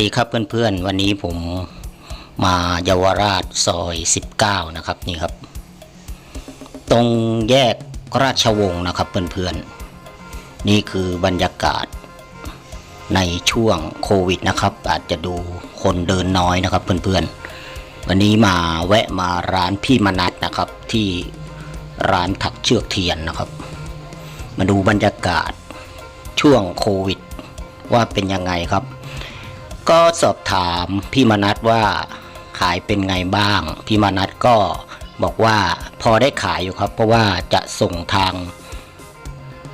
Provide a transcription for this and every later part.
ดีครับเพื่อนๆ วันนี้ผมมาเยาวราชซอย 19 นะครับนี่ครับ ตรงแยกราชวงศ์นะครับเพื่อนๆ นี่คือบรรยากาศในช่วงโควิดนะครับ อาจจะดูคนเดินน้อยนะครับเพื่อนๆ วันนี้มาแวะมาร้านพี่มนัทนะครับที่ร้านถักเชือกเทียนนะครับ มาดูบรรยากาศช่วงโควิด ว่าเป็นยังไงครับ ก็สอบถามพี่มนัทว่าขายเป็นไงบ้าง พี่มนัทก็บอกว่าพอได้ขายอยู่ครับ เพราะว่าจะส่งทาง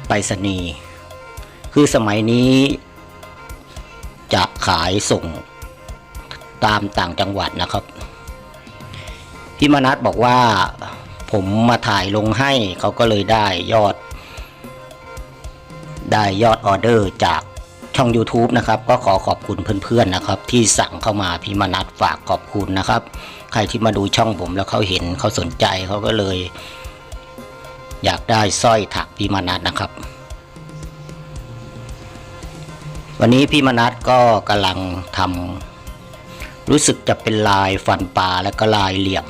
ไปรษณีย์คือสมัยนี้ จะขายส่งตามต่างจังหวัดนะครับ พี่มนัทบอกว่าผมมาถ่ายลงให้เขาก็เลยได้ยอด ได้ยอดออเดอร์จาก ช่อง YouTube นะครับก็ขอขอบคุณเพื่อนๆนะครับ ที่สั่งเข้ามาพี่มนัทฝากขอบคุณนะครับ ใครที่มาดูช่องผมแล้วเขาเห็นเขาสนใจเขาก็เลย อยากได้สร้อยถักพี่มนัทนะครับ วันนี้พี่มนัทก็กำลังทำรู้สึกจะเป็นลายฟันปลาแล้วก็ลายเหลี่ยม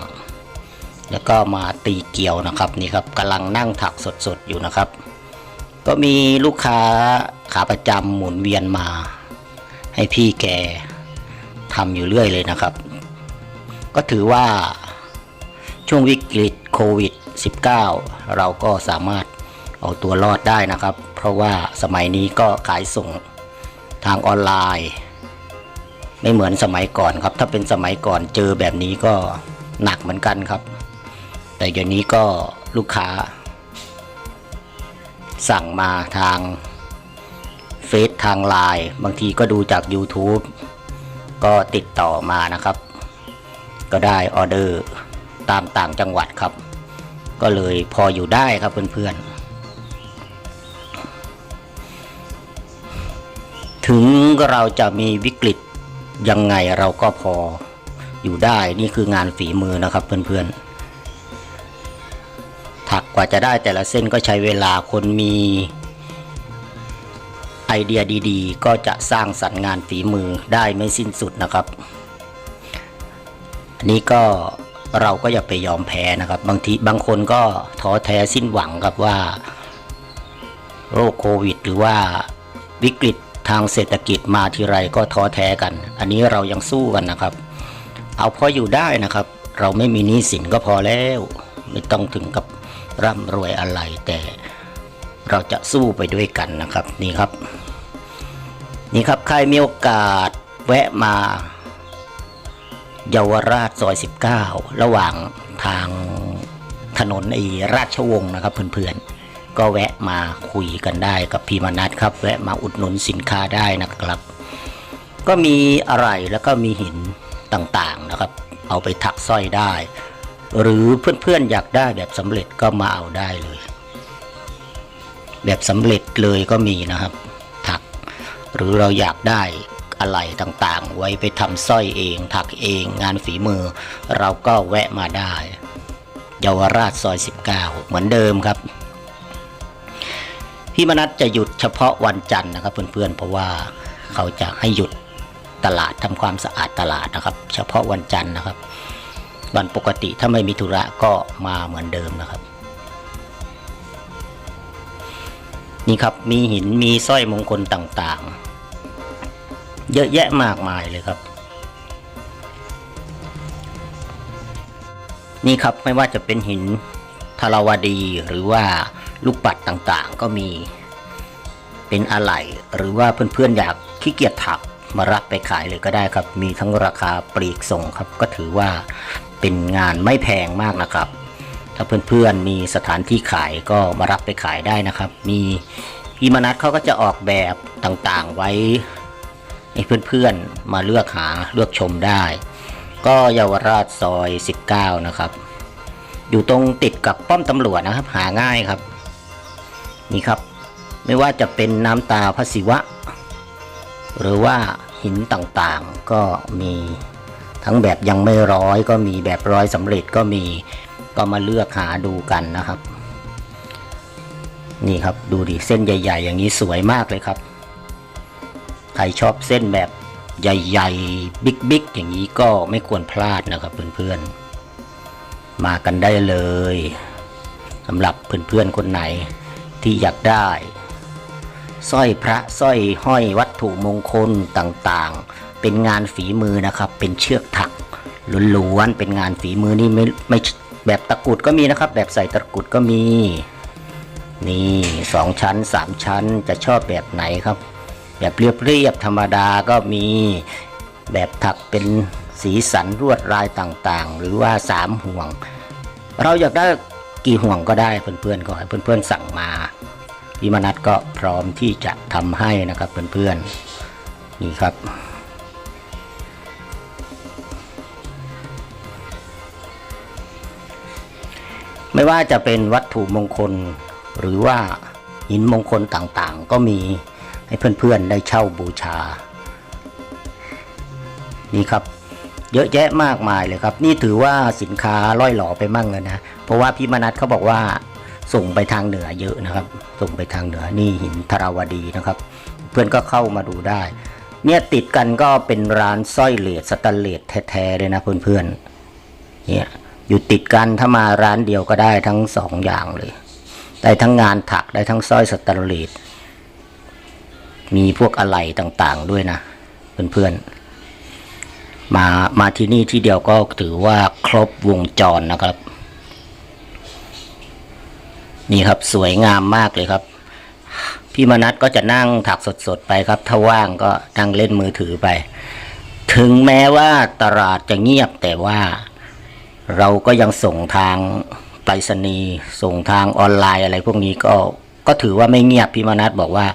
แล้วก็มาตีเกลียวนะครับนี่ครับกำลังนั่งถักสดๆอยู่นะครับ ก็มีลูกค้าขาประจำหมุนเวียนมา ให้พี่แกทำอยู่เรื่อยเลยนะครับ ก็ถือว่าช่วงวิกฤตโควิด -19 เราก็สามารถเอาตัวรอดได้นะครับ เพราะว่าสมัยนี้ก็ขายส่งทางออนไลน์ ไม่เหมือนสมัยก่อนครับ ถ้าเป็นสมัยก่อนเจอแบบนี้ก็หนักเหมือนกันครับ แต่เดี๋ยวนี้ก็ลูกค้า สั่งมาทางเฟซทางไลน์บางทีก็ดูจาก YouTube ก็ติดต่อมานะครับ ก็ได้ออเดอร์ตามต่างจังหวัดครับ ก็เลยพออยู่ได้ครับเพื่อนๆ ถึงเราจะมีวิกฤตยังไงเราก็พออยู่ได้นี่คืองานฝีมือนะครับเพื่อนๆ ถักกว่าจะได้แต่ละเส้นก็ใช้เวลาคนมีไอเดียดีๆ ก็จะสร้างสรรค์งานฝีมือได้ไม่สิ้นสุดนะครับ อันนี้ก็เราก็อย่าไปยอมแพ้นะครับ บางทีบางคนก็ท้อแท้สิ้นหวังครับว่า โรคโควิด หรือว่าวิกฤตทางเศรษฐกิจมาทีไรก็ท้อแท้กัน อันนี้เรายังสู้กันนะครับ เอาพออยู่ได้นะครับ เราไม่มีหนี้สินก็พอแล้ว ไม่ต้องถึงกับ ร่ำรวยอะไรแต่เราจะสู้ไปด้วยกันนะครับนี่ครับ นี่ครับใครมีโอกาสแวะมาเยาวราชซอย 19 ระหว่างทางถนนไอราชวงศ์นะครับเพื่อนๆ ก็แวะมาคุยกันได้กับพี่มนัทครับ แวะมาอุดหนุนสินค้าได้นะครับ ก็มีอะไรแล้วก็มีหินต่างๆนะครับ เอาไปถักสร้อยได้ หรือเพื่อนๆอยากได้แบบสำเร็จก็มาเอาได้เลย แบบสำเร็จเลยก็มีนะครับ ถัก หรือเราอยากได้อะไรต่างๆ ไว้ไปทำสร้อยเอง ถักเองงานฝีมือ เราก็แวะมาได้ เยาวราชซอย 19 เหมือนเดิมครับ พี่มนัทจะหยุดเฉพาะวันจันทร์นะครับ เพื่อนๆ เพราะว่าเขาจะให้หยุดตลาดทำความสะอาดตลาดนะครับ เฉพาะวันจันทร์นะครับ วันปกติถ้าไม่มีธุระก็มาเหมือนเดิมนะครับ นี่ครับมีหินมีสร้อยมงคลต่างๆ เยอะแยะมากมายเลยครับ นี่ครับไม่ว่าจะเป็นหินทาราวดีหรือว่าลูกปัดต่างๆ ก็มีเป็นอะไหล่หรือว่าเพื่อนๆอยากขี้เกียจถัก มารับไปขายเลยก็ได้ครับ มีทั้งราคาปลีกส่งครับ ก็ถือว่าเป็นงานไม่แพงมากนะครับ ถ้าเพื่อนๆมีสถานที่ขายก็มารับไปขายได้นะครับ มีพี่มนัทเขาก็จะออกแบบต่างๆไว้ให้เพื่อนๆมาเลือกหาเลือกชมได้ ก็เยาวราชซอย 19 นะครับ อยู่ตรงติดกับป้อมตำรวจนะครับ หาง่ายครับ นี่ครับ ไม่ว่าจะเป็นน้ำตาพระศิวะ หรือว่า หินต่างๆ ก็มีทั้งแบบยังไม่ร้อยก็มีแบบร้อยสำเร็จก็มีก็มาเลือกหาดูกันนะครับ นี่ครับดูดิเส้นใหญ่ ๆ อย่างนี้สวยมากเลยครับ ใครชอบเส้นแบบใหญ่ ๆ บิ๊กๆ อย่างนี้ก็ไม่ควรพลาดนะครับเพื่อนๆ มากันได้เลยสำหรับเพื่อนๆคนไหนที่อยากได้ สร้อยพระสร้อยห้อยวัตถุมงคลต่างๆ เป็นงานฝีมือนะครับ เป็นเชือกถักล้วนๆเป็นงานฝีมือนี่ไม่ไม่แบบตะกุดก็มีนะครับ แบบใส่ตะกุดก็มี นี่สองชั้นสามชั้นจะชอบแบบไหนครับ แบบเรียบๆธรรมดาก็มีแบบถักเป็นสีสันรวดลายต่างๆ หรือว่าสามห่วง เราอยากได้กี่ห่วงก็ได้เพื่อนๆก็ให้เพื่อนๆสั่งมา พี่มนัทก็พร้อมที่จะทำให้นะครับเพื่อนๆนี่ครับ ไม่ว่าจะเป็นวัตถุมงคลหรือว่าหินมงคลต่างๆ ก็มีให้เพื่อนๆได้เช่าบูชา นี่ครับเยอะแยะมากมายเลยครับ นี่ถือว่าสินค้าล่อยหล่อไปมั่งเลยนะ เพราะว่าพี่มนัทเขาบอกว่า ส่งไปทางเหนือเยอะนะครับ ส่งไปทางเหนือนี่หินธราวดีนะครับ เพื่อนก็เข้ามาดูได้ เนี่ยติดกันก็เป็นร้านสร้อยเหรียญสแตนเลสแท้ๆเลยนะเพื่อนๆเนี่ยอยู่ติดกันถ้ามาร้านเดียวก็ได้ทั้งสองอย่างเลยได้ทั้งงานถักได้ทั้งสร้อยสแตนเลสมีพวกอะไหล่ต่างๆด้วยนะเพื่อนๆมา มาที่นี่ที่เดียวก็ถือว่าครบวงจรนะครับ นี่ครับสวยงามมากเลยครับ พี่มนัทก็จะนั่งถักสดๆไปครับ ถ้าว่างก็นั่งเล่นมือถือไป ถึงแม้ว่าตลาดจะเงียบแต่ว่า เราก็ยังส่งทางไปรษณีย์ส่งทางออนไลน์อะไรพวกนี้ก็ก็ถือว่าไม่เงียบพี่มนัทบอกว่า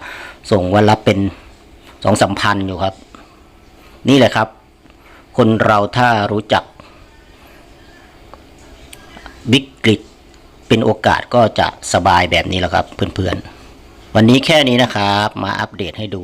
ส่งวันละเป็นสองสามพันอยู่ครับ นี่แหละครับ คนเราถ้ารู้จักวิกฤต เป็นโอกาสก็จะสบายแบบนี้แล้วครับเพื่อนๆ วันนี้แค่นี้นะครับ มาอัปเดตให้ดู